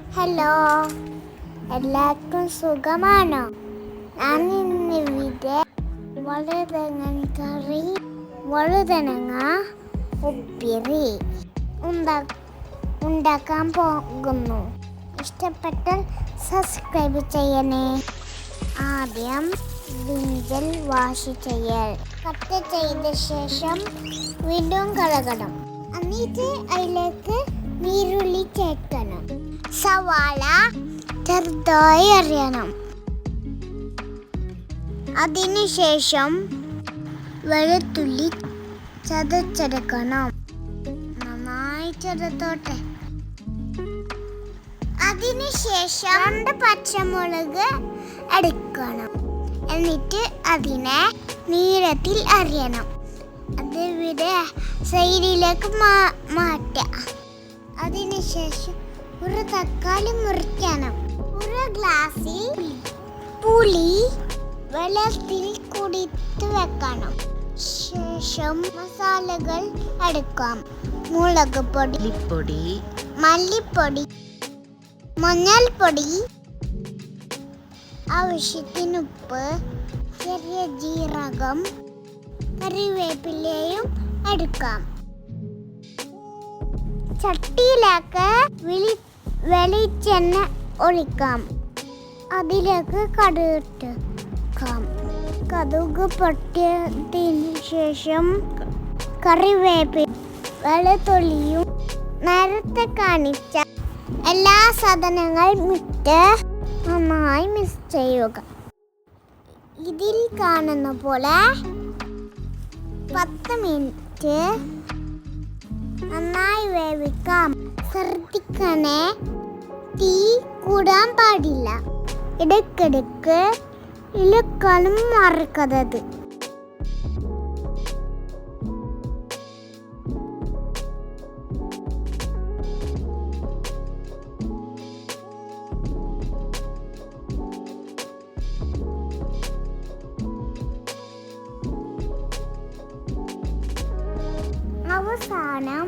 Hello എല്ലാവർക്കും സുഖമാണോ? ഞാൻ ഇന്ന് ഇവിടെ വഴുതനങ്ങ കറി വഴുതനങ്ങ ഉപ്പിരി ഉണ്ടാ ഉണ്ടാക്കാൻ പോകുന്നു. ഇഷ്ടപ്പെട്ടാൽ സബ്സ്ക്രൈബ് ചെയ്യണേ. ആദ്യം വിഞ്ചൽ വാഷ് ചെയ്യൽ. കട്ട് ചെയ്ത ശേഷം വീണ്ടും കളകണം എന്നിട്ട് അതിലേക്ക് നീരുള്ളി ചേർക്കണം. സവാള ചെറുതായി അറിയണം അതിനുശേഷം വെളുത്തുള്ളി ചതച്ചെടുക്കണം. നന്നായി ചെറുത്തോട്ടെ അതിനുശേഷം രണ്ട് പച്ചമുളക് എടുക്കണം. എന്നിട്ട് അതിനെ നീരത്തിൽ അറിയണം അത് സൈഡിലേക്ക് മാ- മാറ്റാം അതിനുശേഷം ഒരു തക്കാളി മുറിക്കണം. ഒരു ഗ്ലാസ്സിൽ പുളി വെള്ളത്തിൽ കുടിത്ത് വെക്കണം. ശേഷം മസാലകൾ എടുക്കാം. മുളക് പൊടി മല്ലിപ്പൊടി മല്ലിപ്പൊടി മഞ്ഞൾപ്പൊടി ആവശ്യത്തിന് ഉപ്പ് ചെറിയ ജീരകം കറിവേപ്പിലയും എടുക്കാം. ചട്ടിയിലേക്ക് വിളി വെളിച്ചെണ്ണ ഒഴിക്കാം. അതിലേക്ക് കടുകിട്ടാം കടുക് പൊട്ടിയതിന് ശേഷം കറിവേപ്പില വെളുത്തുള്ളിയും നേരത്തെ കാണിച്ച എല്ലാ സാധനങ്ങളും ഇട്ട് നന്നായി മിക്സ് ചെയ്യുക. ഇതിൽ കാണുന്ന പോലെ പത്ത് മിനിറ്റ് നന്നായി വേവിക്കാം ശ്രദ്ധിക്കണേ തീ കൂടാൻ പാടില്ല ഇടയ്ക്കിടയ്ക്ക് ഇലക്കാലും മറക്കരുത് അവസാനം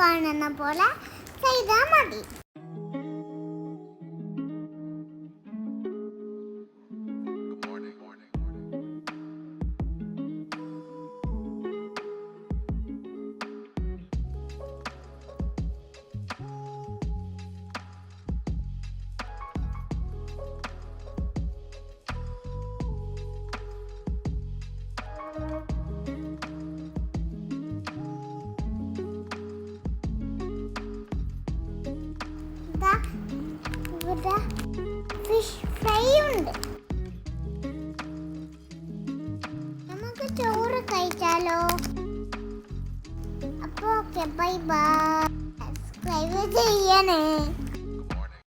കാണുന്ന പോലെ ചെയ്താൽ മതി. ഫിഷ് ഫ്രൈ ഉണ്ട്. നമുക്ക് ചോറ് കഴിച്ചാലോ? അപ്പോൾ ഓക്കെ ബൈ ബൈ സബ്സ്ക്രൈബ് ചെയ്യണേ